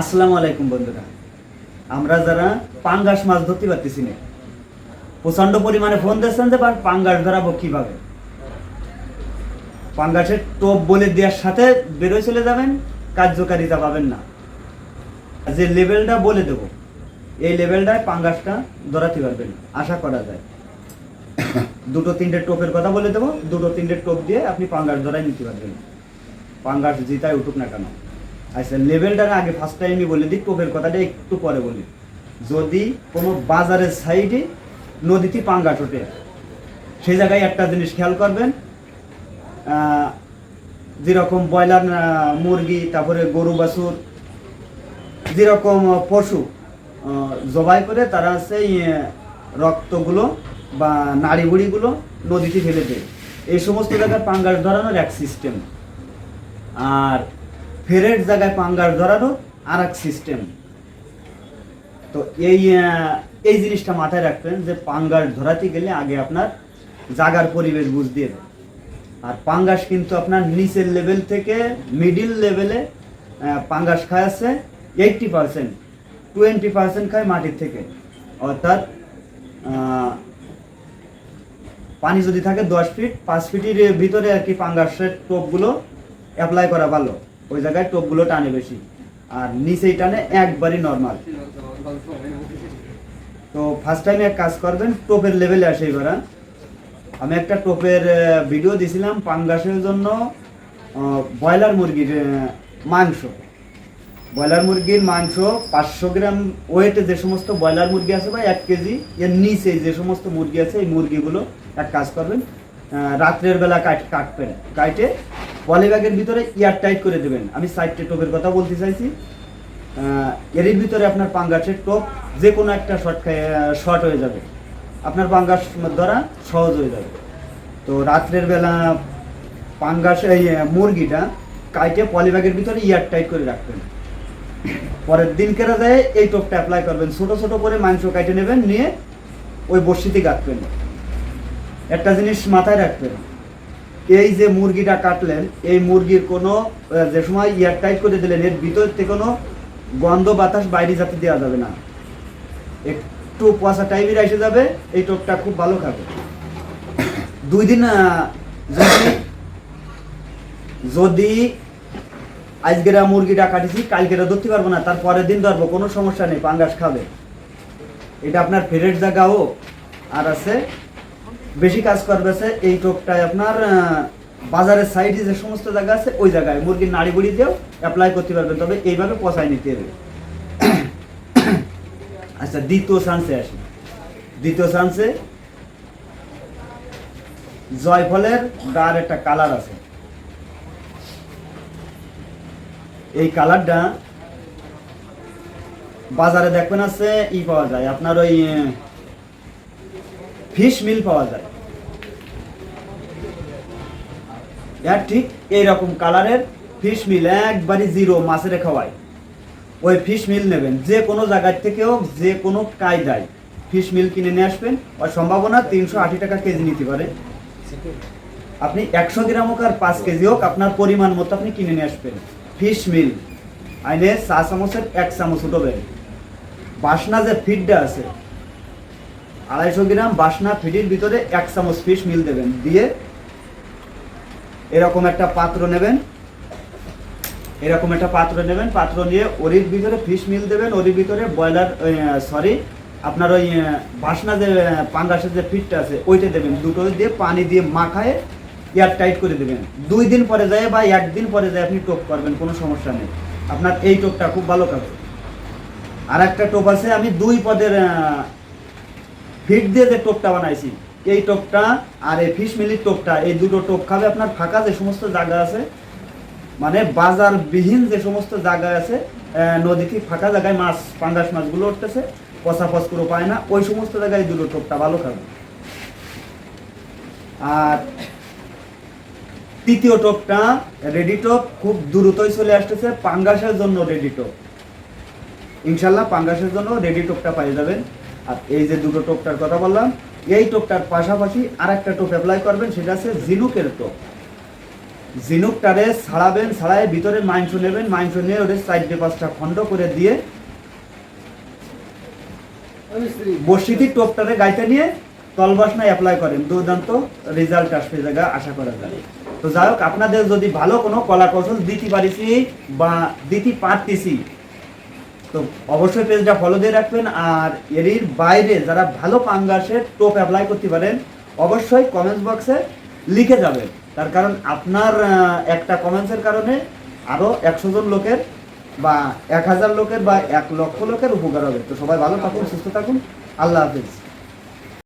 আসসালামু আলাইকুম বন্ধুরা। আমরা যারা পাঙ্গাস মাছ ধরতে পারতেছি না প্রচণ্ড পরিমাণে ফোন দিচ্ছেন যে পাঙ্গাস ধরাবো কীভাবে? পাঙ্গাসের টোপ বলে দেওয়ার সাথে বেরোয় চলে যাবেন, কার্যকারিতা পাবেন না। যে লেভেলটা বলে দেবো, এই লেভেলটায় পাঙ্গাসটা ধরাতে পারবেন, আশা করা যায়। দুটো তিনটে টোপের কথা বলে দেবো, দুটো তিনটে টোপ দিয়ে আপনি পাঙ্গাস ধরাই নিতে পারবেন। পাঙ্গাস জিতায় উঠুক না কেন। আচ্ছা লেভেলটার আগে ফার্স্ট টাইমই বলে দিই টোপের কথাটা, একটু পরে বলি যদি কোনো বাজারের সাইডে নদীতে পাঙ্গাস ওঠে সেই জায়গায় একটা জিনিস খেয়াল করবেন যেরকম ব্রয়লার মুরগি, তারপরে গরু, বাছুর, যেরকম পশু জবাই করে তারা সেই রক্তগুলো বা নাড়ি বুড়িগুলো নদীতে ফেলে দেয়। এই সমস্ত জায়গায় পাঙ্গাস ধরানোর এক সিস্টেম আর ফেরের জায়গায় পাঙ্গাস ধরানো আর এক সিস্টেম তো এই এই জিনিসটা মাথায় রাখবেন যে পাঙ্গাস ধরাতে গেলে আগে আপনার জাগার পরিবেশ বুঝতে হবে। আর পাঙ্গাস কিন্তু আপনার নিচের লেভেল থেকে মিডিল লেভেলে পাঙ্গাস খায় আছে এইটটি পার্সেন্ট টোয়েন্টি পার্সেন্ট খায় মাটির থেকে। অর্থাৎ পানি যদি থাকে দশ ফিট পাঁচ ফিটের ভিতরে আর কি পাঙ্গাসের টোপগুলো অ্যাপ্লাই করা ভালো। ওই জায়গায় টোপগুলো টানে বেশি। আর নিচেই টানে একবারই নর্মাল তো ফার্স্ট টাইম এক কাজ করবেন, টোপের লেভেলে আসে এবার হ্যাঁ? আমি একটা টোপের ভিডিও দিছিলাম পাঙ্গাসের জন্য ব্রয়লার মুরগির মাংস। ব্রয়লার মুরগির মাংস পাঁচশো গ্রাম ওয়েটে যে সমস্ত ব্রয়লার মুরগি আছে বা এক কেজি, এর নিচে যে সমস্ত মুরগি আছে, এই মুরগিগুলো এক কাজ করবেন রাত্রের বেলা কাট কাটবেন। কাটে পলিব্যাগের ভিতরে এয়ার টাইট করে দেবেন। আমি সাইডটে টোপের কথা বলতে চাইছি। আহ, এর ভিতরে আপনার পাঙ্গাসের টোপ যে কোনো একটা শর্ট শর্ট হয়ে যাবে। আপনার পাঙ্গাস ধরা সহজ হয়ে যাবে। তো রাত্রের বেলা পাঙ্গাস এই মুরগিটা কাইটে পলিব্যাগের ভিতরে ইয়ার টাইট করে রাখবেন। পরের দিন কেরা যায় এই টোপটা অ্যাপ্লাই করবেন। ছোটো ছোটো করে মাংস কাটে নেবেন নিয়ে ওই বর্ষিতে গাঁথবেন। একটা জিনিস মাথায় রাখবেন। এই যে মুরগিটা কাটলেন, এই মুরগির কোনো যে সময় ইয়ার টাইট করে দিলেন, এর ভিতর থেকে কোনো গন্ধ বাতাস বাইরে যাতে দেওয়া যাবে না। একটু পয়সা টাইমের এসে যাবে, এই টোপটা খুব ভালো খাবে। দুই দিন যদি যদি আজকেরা মুরগিটা কাটিছি, কালকেরা ধরতে পারব না, তার পরের দিন ধরবো, কোনো সমস্যা নেই, পাঙ্গাস খাবে। এটা আপনার ফেরেট জায়গাও আর আছে বেশি কাজ করবে আছে এই টোপটায় আপনার বাজারের সাইডে যে সমস্ত জায়গা আছে, ওই জায়গায় মুরগির নাড়ি বুড়ি দিয়েও অ্যাপ্লাই করতে পারবেন, তবে এইভাবে পচাই নিতে হবে। আচ্ছা দ্বিতীয় চান্সে আসি। দ্বিতীয় চান্সে জয়ফলের গার একটা কালার আছে। এই কালারটা বাজারে দেখবেন আছে, ই পাওয়া যায়, আপনার ওই ফিশ মিল পাওয়া যায়। এর ঠিক এইরকম কালারের ফিশ মিল একবারই জিরো মাছের খাওয়ায়। ওই ফিশ মিল নেবেন, যে কোনো জায়গার থেকে হোক, যে কোনো কায়দায়। ফিশ মিল কিনে নিয়ে আসবেন, ওর সম্ভাবনা তিনশো আশি টাকা কেজি নিতে পারে। আপনি একশো গ্রাম হোক আর পাঁচ কেজি হোক, আপনার পরিমাণ মতো আপনি কিনে নিয়ে আসবেন। ফিশ মিল আইনে চা চামচের এক চামচ উঠবেন বাসনা যে ফিডটা আছে আড়াইশো গ্রাম বাসনা ফিডির ভিতরে এক চামচ ফিশ মিল দেবেন। দিয়ে এরকম একটা পাত্র নেবেন। এরকম একটা পাত্র নেবেন। পাত্র নিয়ে ওরির ভিতরে ফিশ মিল দেবেন। ওরির ভিতরে ব্রয়লার সরি আপনার ওই বাসনা যে পাঙ্গাসের যে ফিটটা আছে, ওইটা দেবেন। দুটো দিয়ে পানি দিয়ে মাখায় এয়ার টাইট করে দেবেন। দুই দিন পরে যায় বা একদিন পরে যায় আপনি টোপ করবেন, কোনো সমস্যা নেই। আপনার এই টোপটা খুব ভালো খাবে আর একটা টোপ আছে, আমি দুই পদের ফিট দিয়ে যে টোপটা বানাইছি, এই টোপটা আর এই ফিশ মিলির টোপটা, এই দুটো টোপ খাবে আপনার ফাঁকা যে সমস্ত জায়গা আছে মানে বাজার বিহীন যে সমস্ত জায়গা আছে নদীতে ফাঁকা জায়গায় মাছ, পাঙ্গাস মাছগুলো উঠতেছে, পচা ফসকুরো পায় না, ওই সমস্ত জায়গায় দুটো টোপটা ভালো খাবে। আর তৃতীয় টোপটা রেডি টোপ, খুব দ্রুতই চলে আসতেছে, পাঙ্গাসের জন্য রেডি টোপ। ইনশাল্লাহ পাঙ্গাসের জন্য রেডি টোপটা পেয়ে যাবেন। আর এই যে দুটো টোপটার কথা বললাম, এই টোপটার পাশাপাশি আর একটা টোপ অ্যাপ্লাই করবেন, সেটা আছে জিলুকের টোপ। ঝিনুকটারে ছাড়াবেন ছাড়াই ভিতরে মাংস নেবেন, মাংস নিয়ে ওদের চারটে পাঁচটা খণ্ড করে দিয়ে বসিতি টোপটারে গাইতে নিয়ে তলবাসনা অ্যাপ্লাই করেন। দুর্দান্ত রেজাল্ট আসবে জায়গা আশা করা যায়। তো যাই হোক, আপনাদের যদি ভালো কোনো কলা কৌশল দিতে পারিছি বা দিতে পারতেছি তো অবশ্যই পেজটা ফলো দিয়ে রাখবেন। আর এর বাইরে যারা ভালো পাঙ্গাসের টোপ অ্যাপ্লাই করতে পারেন, অবশ্যই কমেন্টস বক্সে লিখে যাবেন। তার কারণ আপনার একটা কমেন্টসের কারণে আরও একশো জন লোকের বা এক হাজার লোকের বা এক লক্ষ লোকের উপকার হবে। তো সবাই ভালো থাকুন, সুস্থ থাকুন। আল্লাহ হাফিজ।